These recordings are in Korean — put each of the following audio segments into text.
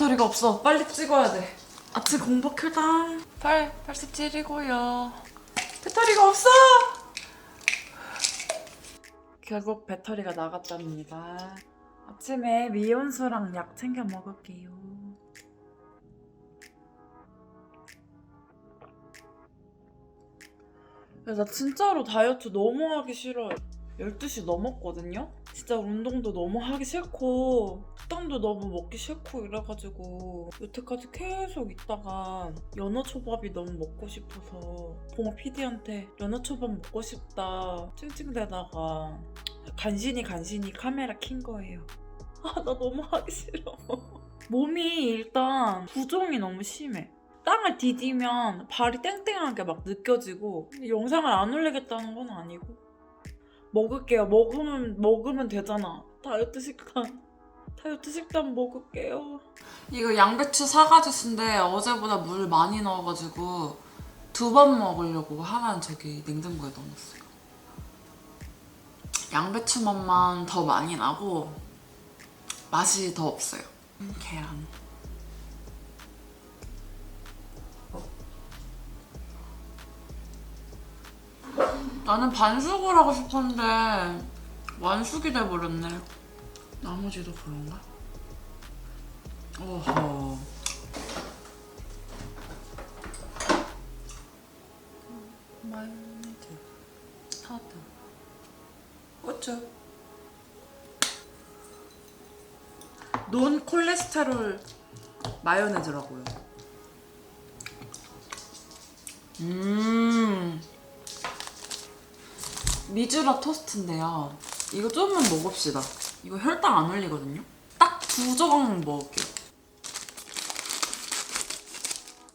배터리가 없어. 빨리 찍어야 돼. 아침 공복회다. 8, 87이고요. 배터리가 없어! 결국 배터리가 나갔답니다. 아침에 미온수랑 약 챙겨 먹을게요. 야, 나 진짜로 다이어트 너무 하기 싫어요. 12시 넘었거든요? 진짜 운동도 너무 하기 싫고 식단도 너무 먹기 싫고 이래가지고 여태까지 계속 있다가 연어초밥이 너무 먹고 싶어서 봉호 PD한테 연어초밥 먹고 싶다 찡찡대다가 간신히 간신히 카메라 킨 거예요. 아 나 너무 하기 싫어. 몸이 일단 부종이 너무 심해. 땅을 디디면 발이 땡땡하게 막 느껴지고 영상을 안 올리겠다는 건 아니고 먹을게요. 먹으면 먹으면 되잖아. 다이어트 식단. 다이어트 식단 먹을게요. 이거 양배추 사과주스인데 어제보다 물 많이 넣어가지고 두 번 먹으려고 하나는 저기 냉장고에 넣어놨어요. 양배추 맛만 더 많이 나고 맛이 더 없어요. 음, 계란. 나는 반숙을 하고 싶었는데 완숙이 돼버렸네. 나머지도 그런가? 오호. 마요네즈, 타드, 고추. 논 콜레스테롤 마요네즈라고요. 음. 미즈라 토스트인데요. 이거 조금만 먹읍시다. 이거 혈당 안 올리거든요. 딱 두 조각 먹을게요.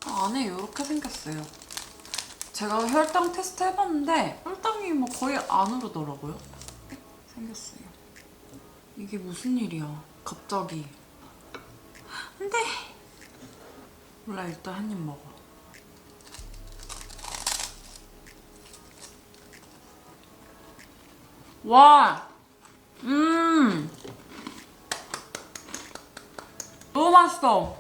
아, 안에 이렇게 생겼어요. 제가 혈당 테스트 해봤는데 혈당이 뭐 거의 안 오르더라고요. 생겼어요. 이게 무슨 일이야? 갑자기. 안 돼! 몰라, 일단 한 입 먹어. 와, 음, 너무 맛있어.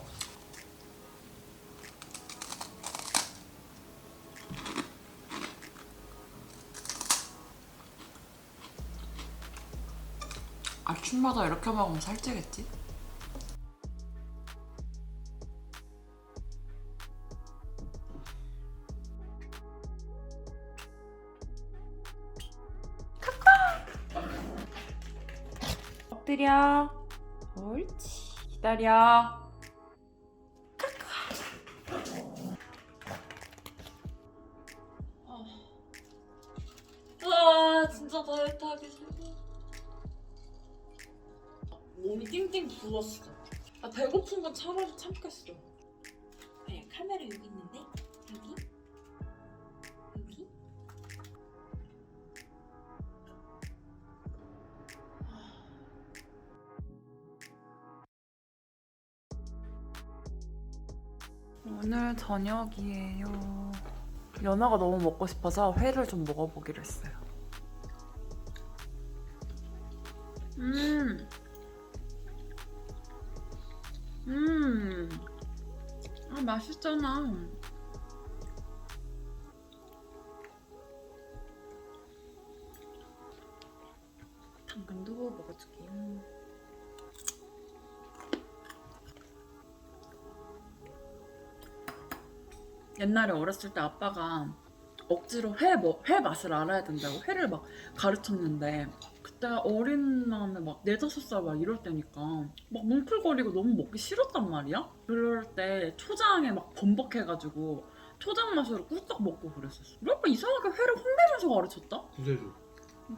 아침마다 이렇게 먹으면 살찌겠지? 엎드려. 옳지. 기다려. 아, 진짜 다이어트 하기 싫어. 몸이 띵띵 부었어. 아, 배고픈 건 차라리 참겠어. 네, 카메라 여기 있는데 여기 오늘 저녁이에요. 연어가 너무 먹고 싶어서 회를 좀 먹어보기로 했어요. 음. 음. 아, 맛있잖아. 당근도 먹어줄게. 음. 옛날에 어렸을 때 아빠가 억지로 회, 뭐, 회 맛을 알아야 된다고 회를 막 가르쳤는데 그때 어린 마음에 막 네다섯 살 막 이럴 때니까 막 뭉클거리고 너무 먹기 싫었단 말이야? 그럴 때 초장에 막 범벅해가지고 초장 맛으로 꿀떡 먹고 그랬었어 우리 아빠 이상하게 회를 혼내면서 가르쳤다? 구세주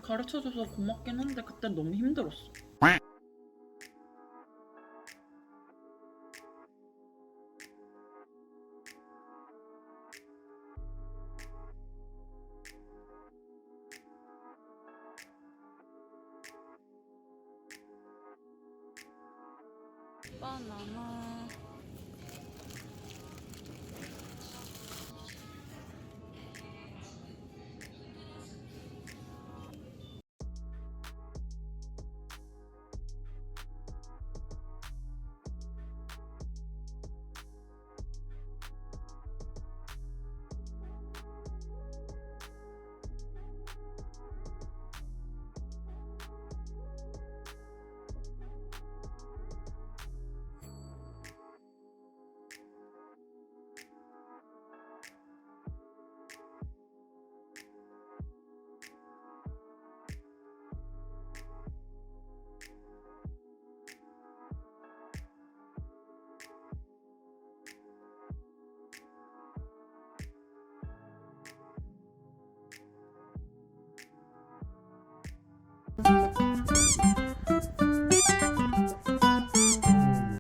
가르쳐줘서 고맙긴 한데 그때 너무 힘들었어 바나나